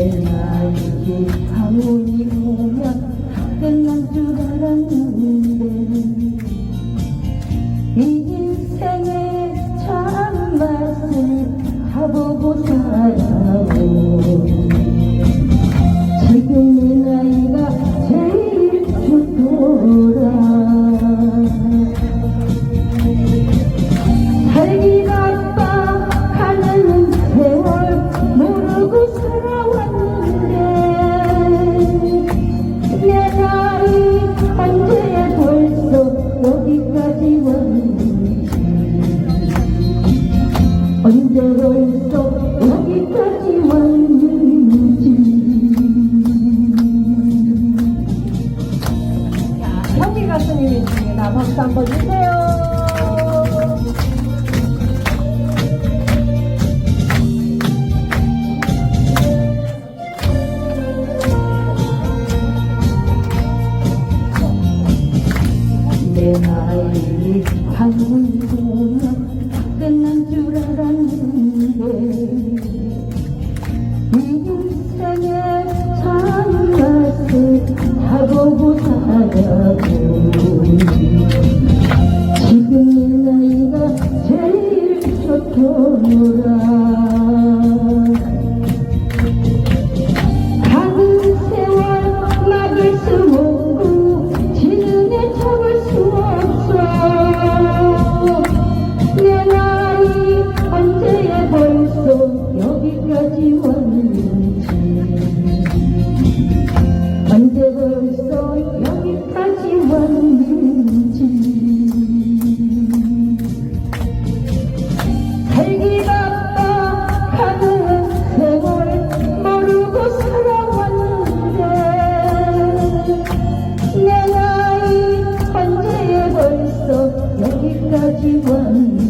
내 나이기 방문이 오면 끝난 줄 알았는 현미 가수님이십니다. 박수 한번 주세요. 내 나이 방문 끝난 줄 알았는데 왔는지 언제 벌써 여기까지 왔는지 살기 바빠 가는 세월 모르고 살아왔는데 내 나이 언제 벌써 여기까지 왔는지